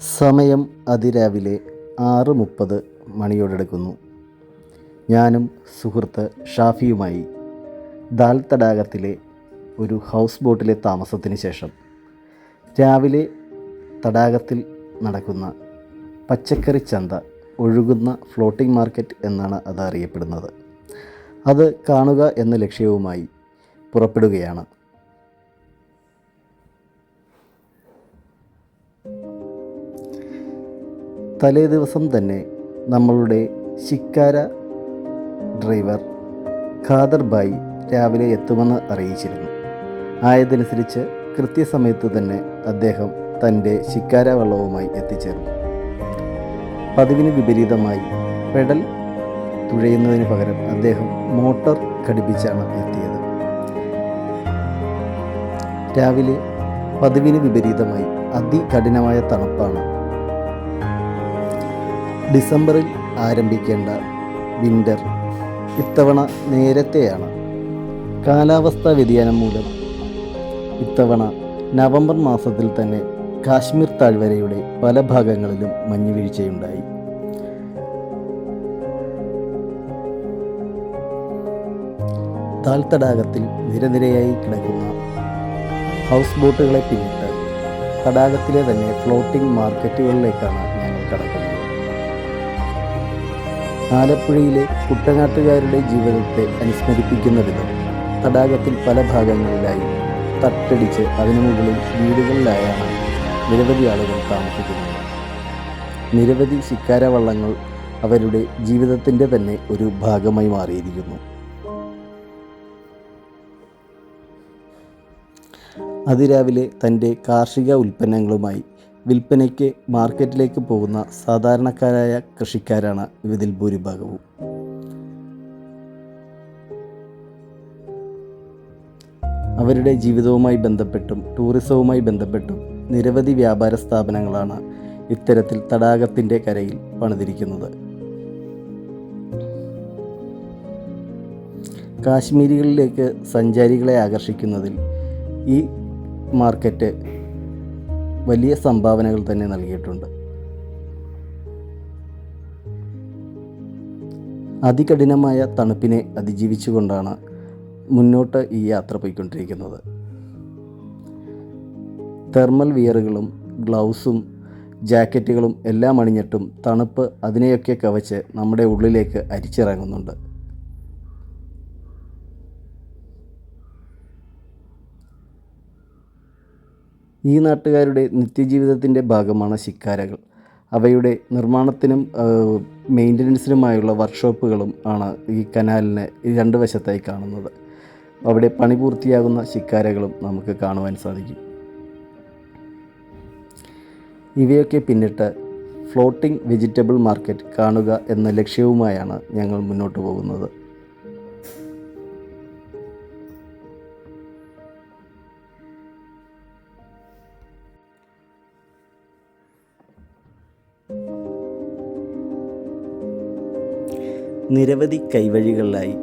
സമയം അതിരാവിലെ ആറ് മുപ്പത് മണിയോടെടുക്കുന്നു. ഞാനും സുഹൃത്ത് ഷാഫിയുമായി ദാൽ തടാകത്തിലെ ഒരു ഹൗസ് ബോട്ടിലെ താമസത്തിന് ശേഷം രാവിലെ തടാകത്തിൽ നടക്കുന്ന പച്ചക്കറി ചന്ത ഒഴുകുന്ന ഫ്ലോട്ടിംഗ് മാർക്കറ്റ് എന്നാണ് അത് അറിയപ്പെടുന്നത് അത് കാണുക എന്ന ലക്ഷ്യവുമായി പുറപ്പെടുകയാണ്. തലേ ദിവസം തന്നെ നമ്മളുടെ ശിക്കാര ഡ്രൈവർ ഖാദർ ബായി രാവിലെ എത്തുമെന്ന് അറിയിച്ചിരുന്നു. ആയതനുസരിച്ച് കൃത്യസമയത്ത് തന്നെ അദ്ദേഹം തന്റെ ശിക്കാര വള്ളവുമായി എത്തിച്ചേർന്നു. പതിവിന് വിപരീതമായി പെഡൽ തുഴയുന്നതിന് പകരം അദ്ദേഹം മോട്ടോർ ഘടിപ്പിച്ചാണ് എത്തിയത്. രാവിലെ പതിവിന് വിപരീതമായി അതികഠിനമായ തണുപ്പാണ് ഡിസംബറിൽ ആരംഭിക്കേണ്ട വിന്റർ ഇത്തവണ നേരത്തെയാണ്. കാലാവസ്ഥാ വ്യതിയാനം മൂലം ഇത്തവണ നവംബർ മാസത്തിൽ തന്നെ കാശ്മീർ താഴ്വരയുടെ പല ഭാഗങ്ങളിലും മഞ്ഞുവീഴ്ചയുണ്ടായി. താൽത്തടാകത്തിൽ നിരനിരയായി കിടക്കുന്ന ഹൗസ് ബോട്ടുകളെ പിന്നിട്ട് തടാകത്തിലെ തന്നെ ഫ്ലോട്ടിംഗ് മാർക്കറ്റുകളിലേക്കാണ് ഞങ്ങൾ കടക്കുന്നത്. ആലപ്പുഴയിലെ കുട്ടനാട്ടുകാരുടെ ജീവിതത്തെ അനുസ്മരിപ്പിക്കുന്ന വിധം തടാകത്തിൽ പല ഭാഗങ്ങളിലായി തട്ടടിച്ച് അതിനു മുകളിൽ വീടുകളിലായാണ് നിരവധി ആളുകൾ താമസിക്കുന്നത്. നിരവധി ശിക്കാര വള്ളങ്ങൾ അവരുടെ ജീവിതത്തിന്റെ തന്നെ ഒരു ഭാഗമായി മാറിയിരിക്കുന്നു. അതിരാവിലെ തന്റെ കാർഷിക ഉൽപ്പന്നങ്ങളുമായി വിൽപ്പനയ്ക്ക് മാർക്കറ്റിലേക്ക് പോകുന്ന സാധാരണക്കാരായ കൃഷിക്കാരാണ് ഇതിൽ ഭൂരിഭാഗവും. അവരുടെ ജീവിതവുമായി ബന്ധപ്പെട്ടും ടൂറിസവുമായി ബന്ധപ്പെട്ടും നിരവധി വ്യാപാര സ്ഥാപനങ്ങളാണ് ഇത്തരത്തിൽ തടാകത്തിന്റെ കരയിൽ പണിതിരിക്കുന്നത്. കാശ്മീരികളിലേക്ക് സഞ്ചാരികളെ ആകർഷിക്കുന്നതിൽ ഈ മാർക്കറ്റ് വലിയ സംഭാവനകൾ തന്നെ നൽകിയിട്ടുണ്ട്. അതികഠിനമായ തണുപ്പിനെ അതിജീവിച്ചുകൊണ്ടാണ് മുന്നോട്ട് ഈ യാത്ര പോയിക്കൊണ്ടിരിക്കുന്നത്. തെർമൽ വിയറുകളും ഗ്ലൗസും ജാക്കറ്റുകളും എല്ലാം അണിഞ്ഞിട്ടും തണുപ്പ് അതിനെയൊക്കെ കവച്ച് നമ്മുടെ ഉള്ളിലേക്ക് അരിച്ചിറങ്ങുന്നുണ്ട്. ഈ നാട്ടുകാരുടെ നിത്യജീവിതത്തിന്റെ ഭാഗമാണ് ശിക്കാരകൾ. അവയുടെ നിർമ്മാണത്തിനും മെയിന്റനൻസിനുമായുള്ള വർക്ക്ഷോപ്പുകളും ആണ് ഈ കനാലിന് രണ്ട് വശത്തായി കാണുന്നത്. അവിടെ പണി പൂർത്തിയാകുന്ന ശിക്കാരകളും നമുക്ക് കാണുവാൻ സാധിക്കും. ഇവയൊക്കെ പിന്നിട്ട് ഫ്ലോട്ടിംഗ് വെജിറ്റബിൾ മാർക്കറ്റ് കാണുക എന്ന ലക്ഷ്യവുമായാണ് ഞങ്ങൾ മുന്നോട്ട് പോകുന്നത്. നിരവധി കൈവഴികളിലായി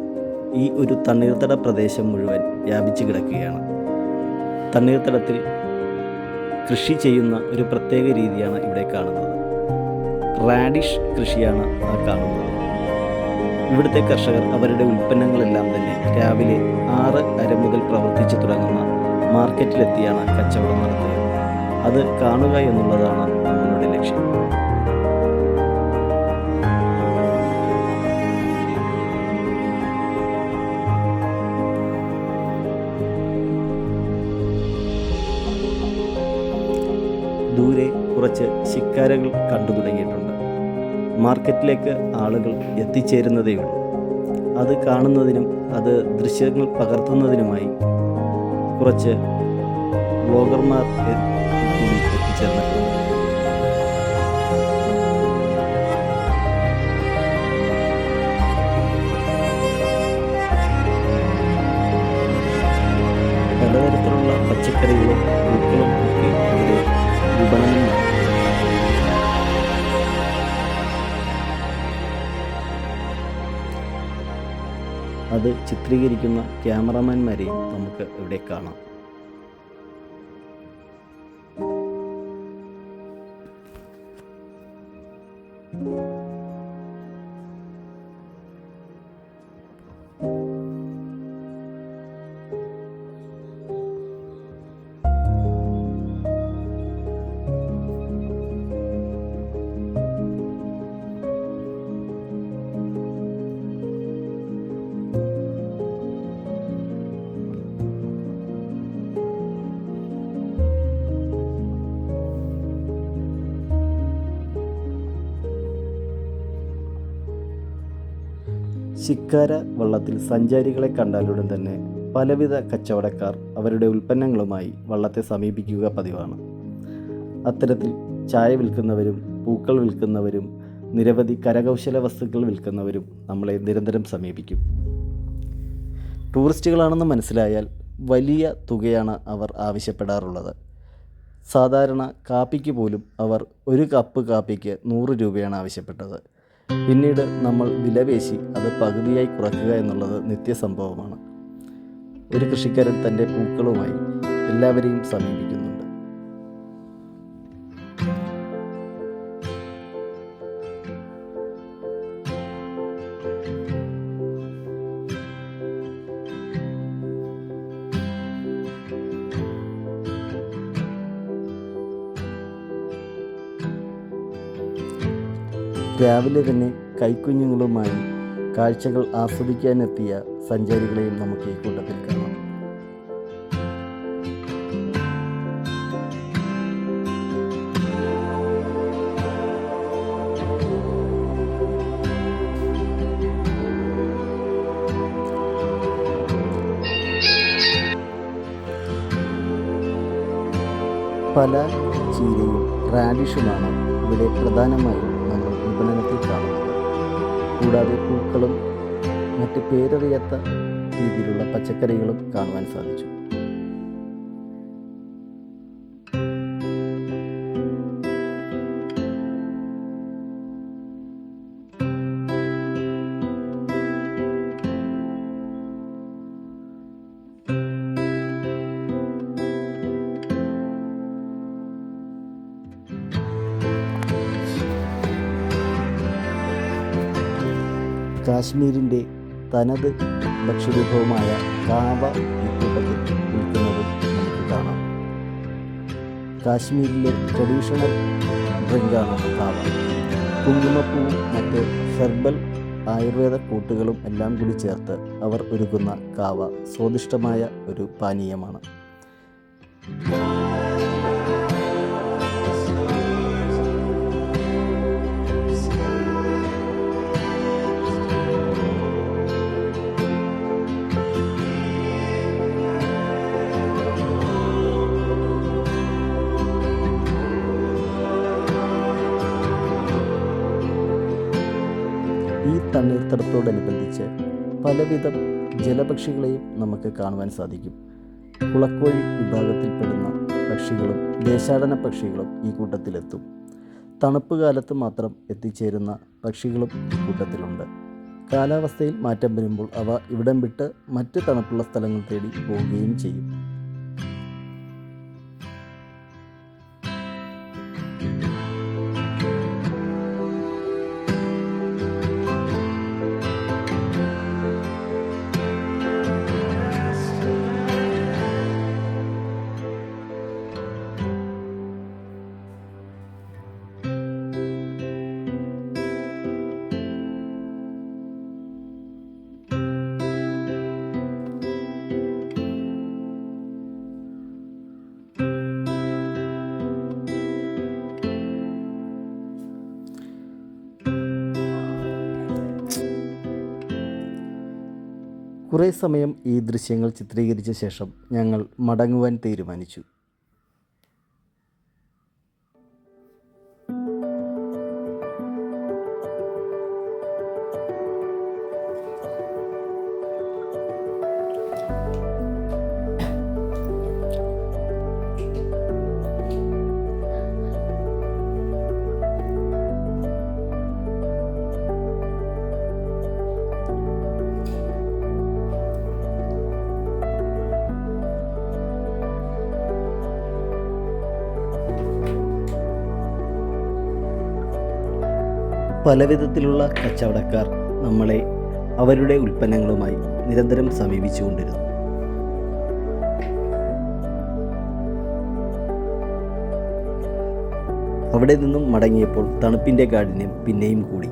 ഈ ഒരു തണ്ണീർത്തട പ്രദേശം മുഴുവൻ വ്യാപിച്ചു കിടക്കുകയാണ്. തണ്ണീർത്തടത്തിൽ കൃഷി ചെയ്യുന്ന ഒരു പ്രത്യേക രീതിയാണ് ഇവിടെ കാണുന്നത്. റാഡിഷ് കൃഷിയാണ് കാണുന്നത്. ഇവിടുത്തെ കർഷകർ അവരുടെ ഉൽപ്പന്നങ്ങളെല്ലാം തന്നെ രാവിലെ ആറ് അര മുതൽ പ്രവർത്തിച്ചു തുടങ്ങുന്ന മാർക്കറ്റിലെത്തിയാണ് കച്ചവടം നടത്തുക അത് കാണുക എന്നുള്ളതാണ് നമ്മളുടെ ലക്ഷ്യം. ശിക്കാരകൾ കണ്ടു തുടങ്ങിയിട്ടുണ്ട്. മാർക്കറ്റിലേക്ക് ആളുകൾ എത്തിച്ചേരുന്നതേയുള്ളൂ. അത് കാണുന്നതിനും അത് ദൃശ്യങ്ങൾ പകർത്തുന്നതിനുമായി കുറച്ച് ബ്ലോഗർമാർ എത്തിച്ചേർന്നിട്ടുണ്ട്. പലതരത്തിലുള്ള പച്ചക്കറികളും പൂക്കളും അത് ചിത്രീകരിക്കുന്ന ക്യാമറമാൻമാരെയും നമുക്ക് ഇവിടെ കാണാം. ശിക്കാര വള്ളത്തിൽ സഞ്ചാരികളെ കണ്ടാലുടൻ തന്നെ പലവിധ കച്ചവടക്കാർ അവരുടെ ഉൽപ്പന്നങ്ങളുമായി വള്ളത്തെ സമീപിക്കുക പതിവാണ്. അത്തരത്തിൽ ചായ വിൽക്കുന്നവരും പൂക്കൾ വിൽക്കുന്നവരും നിരവധി കരകൗശല വസ്തുക്കൾ വിൽക്കുന്നവരും നമ്മളെ നിരന്തരം സമീപിക്കും. ടൂറിസ്റ്റുകളാണെന്ന് മനസ്സിലായാൽ വലിയ തുകയാണ് അവർ ആവശ്യപ്പെടാറുള്ളത്. സാധാരണ കാപ്പിക്ക് പോലും അവർ ഒരു കപ്പ് കാപ്പിക്ക് നൂറ് രൂപയാണ് ആവശ്യപ്പെട്ടത്. പിന്നീട് നമ്മൾ വിലപേശി അത് പകുതിയായി കുറയ്ക്കുക എന്നുള്ളത് നിത്യസംഭവമാണ്. ഒരു കൃഷിക്കാരൻ തന്റെ പൂക്കളുമായി എല്ലാവരെയും സമീപിക്കുന്നുണ്ട് രാവിലെ തന്നെ കൈക്കുഞ്ഞുങ്ങളുമായി കാഴ്ചകൾ ആസ്വദിക്കാനെത്തിയ സഞ്ചാരികളെയും നമുക്ക് ഈ കൂട്ടത്തിൽ കാണാം. പല ചീരയും റാഡിഷുമാണ് ഇവിടെ പ്രധാനമായും വിപണനത്തിൽ കാണുന്നത് കൂടാതെ പൂക്കളും മറ്റ് പേരറിയാത്ത രീതിയിലുള്ള പച്ചക്കറികളും കാണുവാൻ സാധിച്ചു. കാശ്മീരിന്റെ തനത് ഭക്ഷ്യവിഭവമായ കാവ ഇക്കൂട്ടത്തിൽ വിൽക്കുന്നത് നമുക്ക് കാണാം. കാശ്മീരിലെ ട്രഡീഷണൽ ഡ്രിങ്കാണ് കാവ. കുങ്കുമപ്പൂവും മറ്റ് ഹെർബൽ ആയുർവേദ കൂട്ടുകളും എല്ലാം കൂടി ചേർത്ത് അവർ ഒരുക്കുന്ന കാവ സ്വാദിഷ്ടമായ ഒരു പാനീയമാണ്. തണ്ണീർത്തടത്തോടനുബന്ധിച്ച് പലവിധ ജലപക്ഷികളെയും നമുക്ക് കാണുവാൻ സാധിക്കും. കുളക്കോഴി വിഭാഗത്തിൽപ്പെടുന്ന പക്ഷികളും ദേശാടന പക്ഷികളും ഈ കൂട്ടത്തിലെത്തും. തണുപ്പ് കാലത്ത് മാത്രം എത്തിച്ചേരുന്ന പക്ഷികളും ഈ കൂട്ടത്തിലുണ്ട്. കാലാവസ്ഥയിൽ മാറ്റം വരുമ്പോൾ അവ ഇവിടം വിട്ട് മറ്റ് തണുപ്പുള്ള സ്ഥലങ്ങൾ തേടി പോവുകയും ചെയ്യും. കുറേ സമയം ഈ ദൃശ്യങ്ങൾ ചിത്രീകരിച്ച ശേഷം ഞങ്ങൾ മടങ്ങുവാൻ തീരുമാനിച്ചു. പലവിധത്തിലുള്ള കച്ചവടക്കാർ നമ്മളെ അവരുടെ ഉൽപ്പന്നങ്ങളുമായി നിരന്തരം സമീപിച്ചുകൊണ്ടിരുന്നു. അവിടെ നിന്നും മടങ്ങിയപ്പോൾ തണുപ്പിന്റെ കാഠിന്യം പിന്നെയും കൂടി.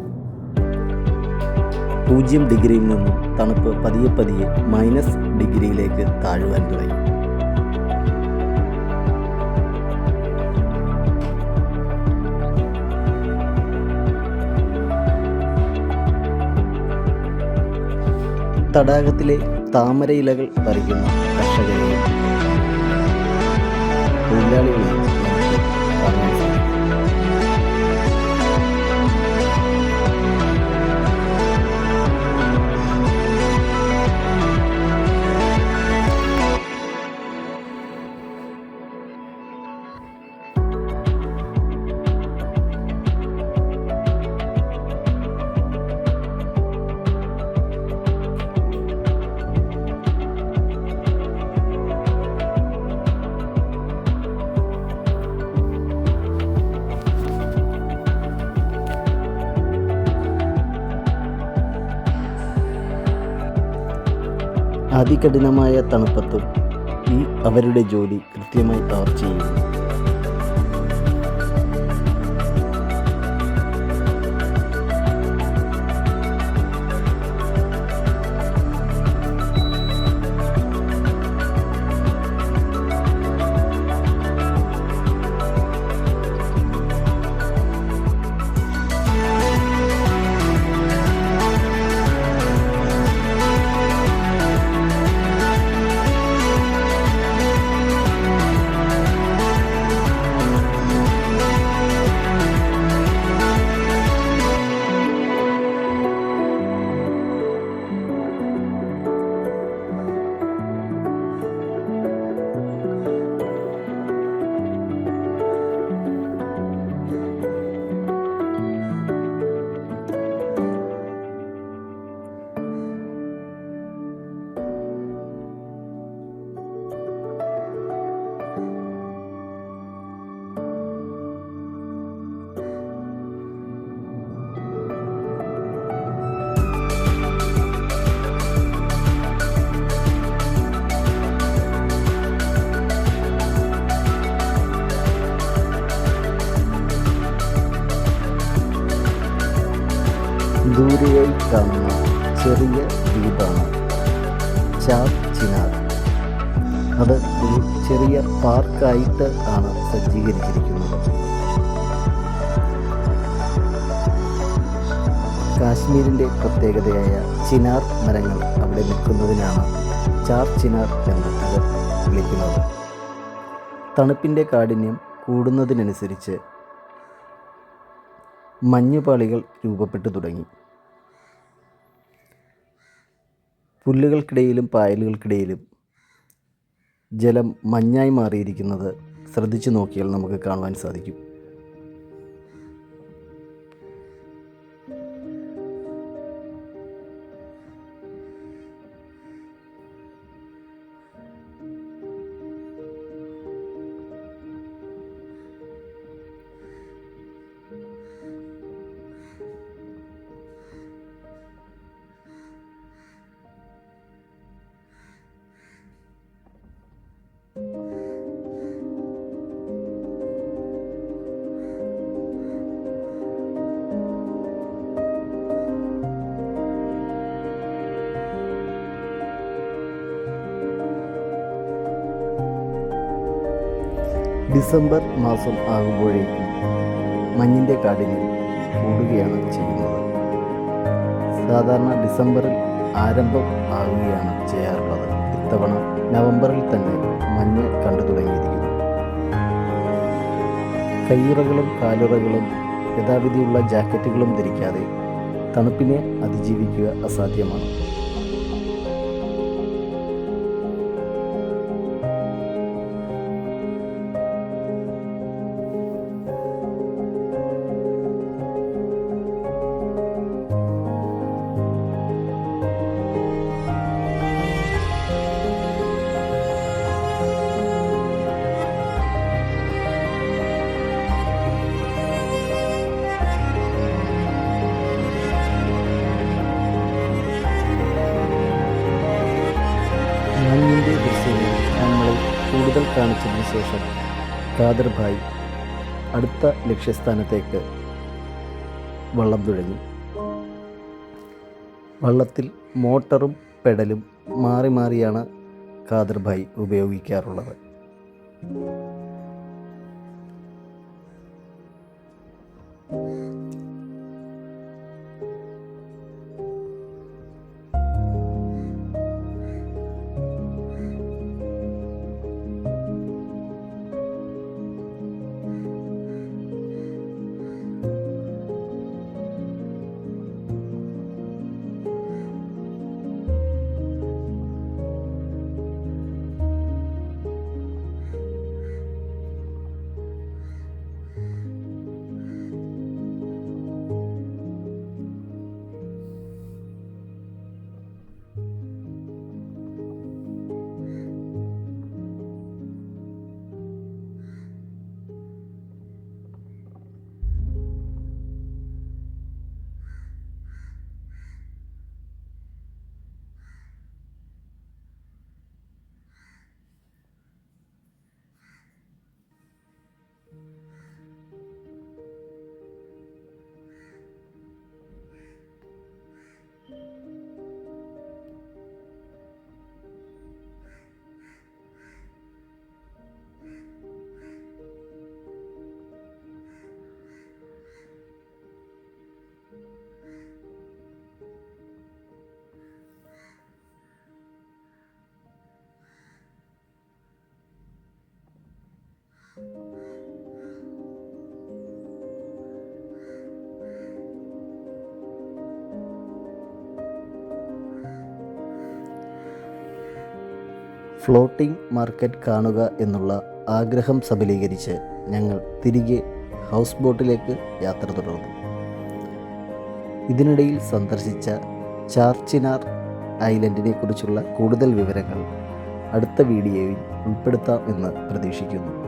പൂജ്യം ഡിഗ്രിയിൽ നിന്നും തണുപ്പ് പതിയെ പതിയെ മൈനസ് ഡിഗ്രിയിലേക്ക് താഴുവാൻ തുടങ്ങി. തടാകത്തിലെ താമരയിലകൾ പറിക്കുന്ന കർഷകരെയും തൊഴിലാളികളെയും കാണാൻ അതികഠിനമായ തണുപ്പത്തും ഈ അവരുടെ ജോലി കൃത്യമായി അവർ ചെയ്യുന്നു. ചെറിയ ദ്വീപാണ്. ചാർ ചിനാർ. അത് ഒരു ചെറിയ പാർക്കായിട്ട് ആണ് സജ്ജീകരിച്ചിരിക്കുന്നത്. കാശ്മീരിന്റെ പ്രത്യേകതയായ ചിനാർ മരങ്ങൾ അവിടെ നിൽക്കുന്നതിനാണ് ചാർ ചിനാർ എന്ന് അത് വിളിക്കുന്നത്. തണുപ്പിന്റെ കാഠിന്യം കൂടുന്നതിനനുസരിച്ച് മഞ്ഞുപാളികൾ രൂപപ്പെട്ടു തുടങ്ങി. പുല്ലുകൾക്കിടയിലും പായലുകൾക്കിടയിലും ജലം മഞ്ഞായി മാറിയിരിക്കുന്നത് ശ്രദ്ധിച്ചു നോക്കിയാൽ നമുക്ക് കാണുവാൻ സാധിക്കും. ഡിസംബർ മാസം ആകുമ്പോഴേക്കും മഞ്ഞിന്റെ കാഠിന്യം കൂടുകയാണ് ചെയ്യുന്നത്. സാധാരണ ഡിസംബറിൽ ആരംഭം ആകുകയാണ് ചെയ്യാറുള്ളത്. ഇത്തവണ നവംബറിൽ തന്നെ മഞ്ഞ് കണ്ടു തുടങ്ങിയിരിക്കുന്നു. കയ്യുറകളും കാലുറകളും യഥാവിധിയുള്ള ജാക്കറ്റുകളും ധരിക്കാതെ തണുപ്പിനെ അതിജീവിക്കുക അസാധ്യമാണ്. ചൂണ്ടിക്കാണിച്ചതിന് ശേഷം ഖാദർ ഭായ് അടുത്ത ലക്ഷ്യസ്ഥാനത്തേക്ക് വള്ളം തുഴഞ്ഞു. വള്ളത്തിൽ മോട്ടറും പെഡലും മാറി മാറിയാണ് ഖാദർ ഭായ് ഉപയോഗിക്കാറുള്ളത്. ഫ്ലോട്ടിംഗ് മാർക്കറ്റ് കാണുക എന്നുള്ള ആഗ്രഹം സബലീകരിച്ച് ഞങ്ങൾ തിരികെ ഹൗസ് ബോട്ടിലേക്ക് യാത്ര തുടർന്നു. ഇതിനിടയിൽ സന്ദർശിച്ച ചാർച്ചിനാർ ഐലൻഡിനെ കുറിച്ചുള്ള കൂടുതൽ വിവരങ്ങൾ അടുത്ത വീഡിയോയിൽ ഉൾപ്പെടുത്താം എന്ന് പ്രതീക്ഷിക്കുന്നു.